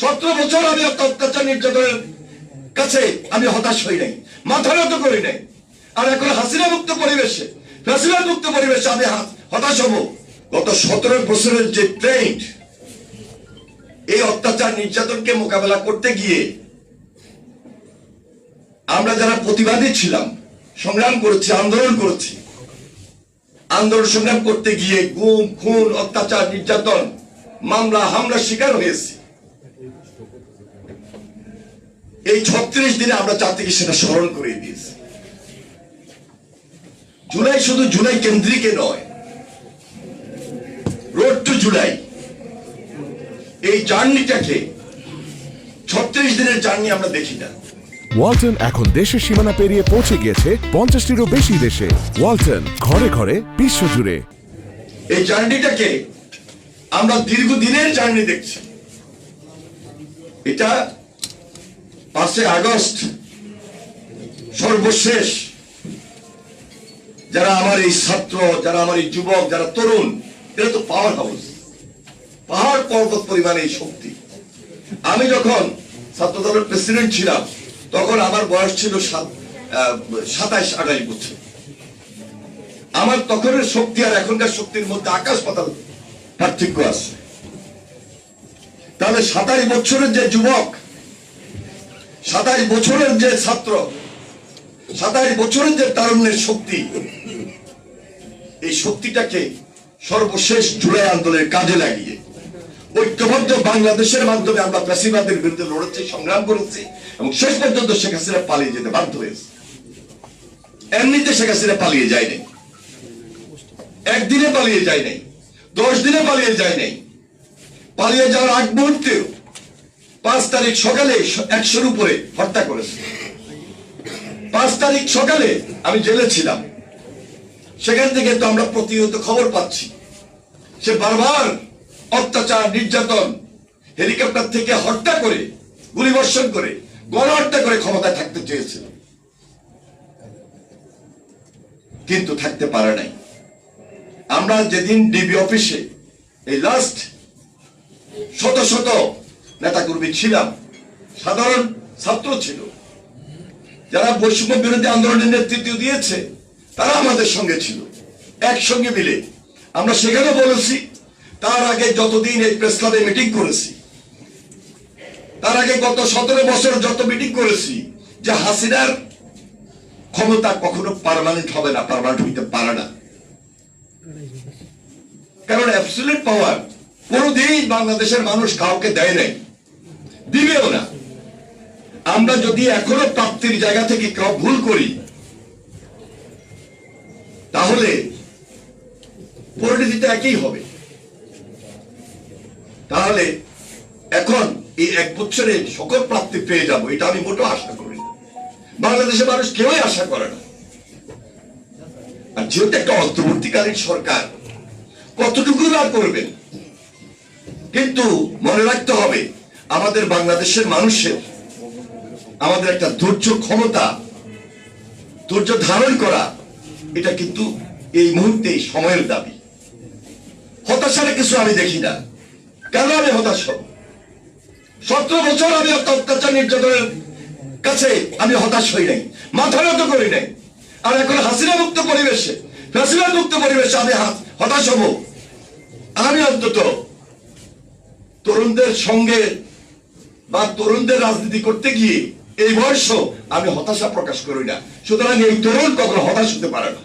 সতেরো বছর আমি অত্যাচার নির্যাতনের কাছে আমি হতাশ হই নাই, মাথা নত করি নাই। আর এখন হাসিনা মুক্ত পরিবেশে ফ্যাসিলা মুক্ত পরিবেশে আমি হতাশ হব। গত সতেরো বছরের যে ট্রেন্ড এই অত্যাচার নির্যাতনকে মোকাবেলা করতে গিয়ে আমরা যারা প্রতিবাদী ছিলাম, সংগ্রাম করেছি, আন্দোলন করেছি, আন্দোলন সংগ্রাম করতে গিয়ে গুম, খুন, অত্যাচার, নির্যাতন, মামলা হামলা শিকার হয়েছি। এই ছত্রিশ দিনে আমরা জাতিকে সেটা স্মরণ করে দিয়েছি। জুলাই শুধু জুলাই কেন্দ্রিকে নয় রোড টু জুলাই এই জার্নিটাকে ছত্রিশ দিনের জার্নি আমরা দেখি না। ওয়ালটন এখন দেশের সীমানা পেরিয়ে পৌঁছে গিয়েছে পঞ্চাশটিরও বেশি দেশে। ওয়ালটন ঘরে ঘরে বিশ্ব জুড়ে। এই জার্নিটাকে আমরা দীর্ঘদিনের জার্নি দেখছি। এটা পাঁচই আগস্ট সর্বশেষ যারা আমার এই ছাত্র, যারা আমার এই যুবক, যারা তরুণ, এরা তো পাওয়ার হাউস পাহাড় পর্বত পরিমাণে এই শক্তি। আমি যখন ছাত্র দলের প্রেসিডেন্ট ছিলাম, তখন আমার বয়স ছিল সাতাইশ, আঠাইশ বছর। আমার তখনের শক্তি আর এখনকার শক্তির মধ্যে আকাশ পাতাল পার্থক্য আছে। তাহলে সাতাশ বছরের যে যুবক সাতাশ বছরের যে ছাত্র, সাতাশ বছরের যে তারুণ্যের শক্তি, এই শক্তিটাকে সর্বশেষ জুলাই আন্দোলনের কাজে লাগিয়ে, ঐক্যবদ্ধ বাংলাদেশের মাধ্যমে আমরা প্যাসিবাদের বিরুদ্ধে লড়েছি, সংগ্রাম করেছি, এবং শেষ পর্যন্ত শেখ হাসিনা পালিয়ে যেতে বাধ্য হয়েছে। এমনিতে শেখ হাসিনা পালিয়ে যায় নাই, একদিনে পালিয়ে যায় নাই, দশ দিনে পালিয়ে যায় নাই, পালিয়ে যাওয়ার আগ মুহূর্তেও পাঁচ তারিখ সকালে একশোর উপরে হত্যা করেছে। পাঁচ তারিখ সকালে আমি জেলে ছিলাম। সেখান থেকে তো আমরা প্রতিনিয়ত খবর পাচ্ছি। সে বারবার অত্যাচার, নির্যাতন, হেলিকপ্টার থেকে হত্যা করে, গুলিবর্ষণ করে, গণহত্যা করে ক্ষমতায় থাকতে চেয়েছিল কিন্তু থাকতে পারে নাই। আমরা যেদিন ডিবি অফিসে এই লাস্ট শত শত নেতাকর্মী ছিলাম। সাধারণ ছাত্র ছিল। যারা বৈষম্য বিরোধী আন্দোলনের নেতৃত্ব দিয়েছে, তারা আমাদের সঙ্গে ছিল। একসঙ্গে মিলে। আমরা সেখানে বলেছি, তার আগে যতদিন এই প্রেস ক্লাবে মিটিং করেছি, তার আগে গত সতেরো বছর যত মিটিং করেছি, যে হাসিনার ক্ষমতা কখনো পার্মানেন্ট হবে না পার্মানেন্ট হইতে পারে না। কারণ অ্যাবসলিউট পাওয়ার কোনোদিন বাংলাদেশের মানুষ কাউকে দেয় নাই। দিবেও না। আমরা যদি এখনও প্রাপ্তির জায়গা থেকে ভুল করি, তাহলে পরিণতিটা একই হবে। তাহলে এখন এই এক বছরে সকল প্রাপ্তি পেয়ে যাব, এটা আমি মোটেও আশা করি বাংলাদেশের মানুষ কেউই আশা করে না। আর যেহেতু একটা অন্তর্বর্তীকালীন সরকার, কতটুকু না করবেন, কিন্তু মনে রাখতে হবে আমাদের বাংলাদেশের মানুষের আমাদের একটা ধৈর্য ক্ষমতা, ধৈর্য ধারণ করা, এটা কিন্তু এই মুহূর্তে সময়ের দাবি। হতাশার কিছু আমি দেখি না। কেন আমি হতাশ হব? সতেরো বছর আমি অত্যাচার নির্যাতনের কাছে আমি হতাশ হই নাই, মাথা নত করি নাই। আর এখন হাসিনা মুক্ত পরিবেশে ফ্যাসিলা মুক্ত পরিবেশে আমি হতাশ হব। আমি অন্তত তরুণদের সঙ্গে বা তরুণদের রাজনীতি করতে গিয়ে এই বয়স আমি হতাশা প্রকাশ করি না। সুতরাং এই তরুণ কখনো হতাশ হতে পারে না।